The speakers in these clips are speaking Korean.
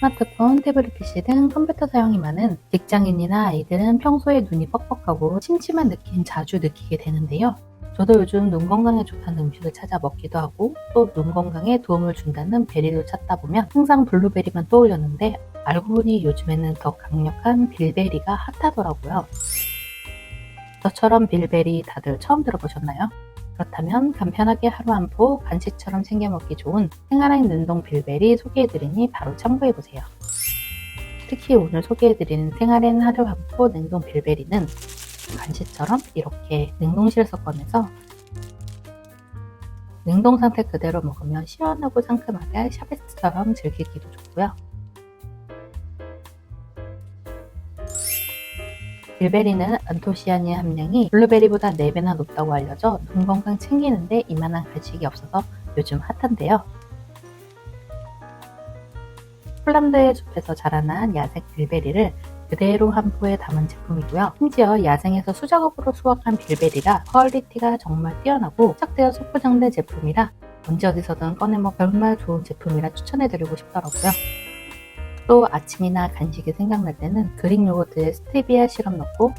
스마트폰, 태블릿 PC 등 컴퓨터 사용이 많은 직장인이나 아이들은 평소에 눈이 뻑뻑하고 침침한 느낌 자주 느끼게 되는데요. 저도 요즘 눈 건강에 좋다는 음식을 찾아 먹기도 하고 또 눈 건강에 도움을 준다는 베리를 찾다 보면 항상 블루베리만 떠올렸는데 알고 보니 요즘에는 더 강력한 빌베리가 핫하더라고요. 저처럼 빌베리 다들 처음 들어보셨나요? 그렇다면 간편하게 하루 한 포 간식처럼 챙겨 먹기 좋은 생활한 능동 빌베리 소개해드리니 바로 참고해보세요. 특히 오늘 소개해드리는 생활엔 하루 한 포 냉동 빌베리는 간식처럼 이렇게 냉동실에서 꺼내서 냉동 상태 그대로 먹으면 시원하고 상큼하게 샤베트처럼 즐기기도 좋고요. 빌베리는 안토시아닌 함량이 블루베리보다 4배나 높다고 알려져 눈 건강 챙기는데 이만한 간식이 없어서 요즘 핫한데요. 폴란드의 숲에서 자라난 야생 빌베리를 그대로 한 포에 담은 제품이고요. 심지어 야생에서 수작업으로 수확한 빌베리라 퀄리티가 정말 뛰어나고 착되어 소포장된 제품이라 언제 어디서든 꺼내먹 정말 좋은 제품이라 추천해드리고 싶더라고요. 또 아침이나 간식이 생각날 때는 그릭 요거트에 스테비아 시럽 넣고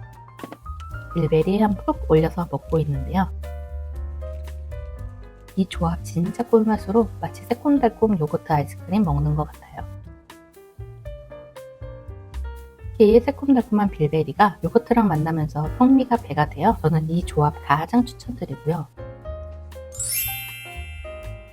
빌베리 한 푹 올려서 먹고 있는데요. 이 조합 진짜 꿀맛으로 마치 새콤달콤 요거트 아이스크림 먹는 것 같아요. 특히 새콤달콤한 빌베리가 요거트랑 만나면서 풍미가 배가 돼요. 저는 이 조합 가장 추천드리고요.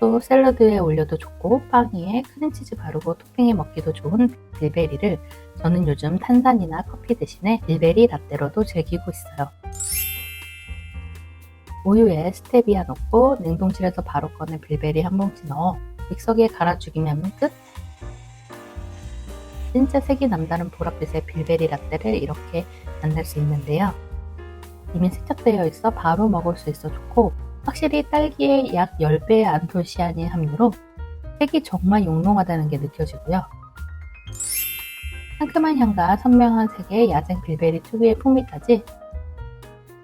또 샐러드에 올려도 좋고 빵 위에 크림치즈 바르고 토핑해 먹기도 좋은 빌베리를 저는 요즘 탄산이나 커피 대신에 빌베리 라떼로도 즐기고 있어요. 우유에 스테비아 넣고 냉동실에서 바로 꺼낸 빌베리 한 봉지 넣어 믹서기에 갈아 죽이면 끝! 진짜 색이 남다른 보랏빛의 빌베리 라떼를 이렇게 만들 수 있는데요. 이미 세척되어 있어 바로 먹을 수 있어 좋고 확실히 딸기의 약 10배의 안토시아닌 함유로 색이 정말 용롱하다는 게 느껴지고요. 상큼한 향과 선명한 색의 야생 빌베리 특유의 풍미까지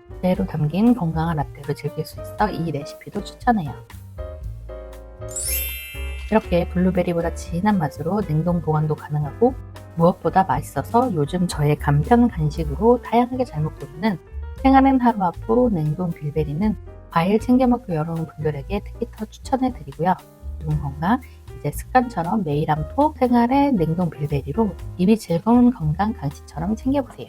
그대로 담긴 건강한 라떼로 즐길 수 있어 이 레시피도 추천해요. 이렇게 블루베리보다 진한 맛으로 냉동 보관도 가능하고 무엇보다 맛있어서 요즘 저의 간편 간식으로 다양하게 잘 먹고 있는 생활엔 하루 앞으로 냉동 빌베리는 과일 챙겨 먹기 어려운 분들에게 특히 더 추천해 드리고요. 눈 건강 이제 습관처럼 매일 한 포 생활의 냉동 빌베리로 입이 즐거운 건강 간식처럼 챙겨보세요.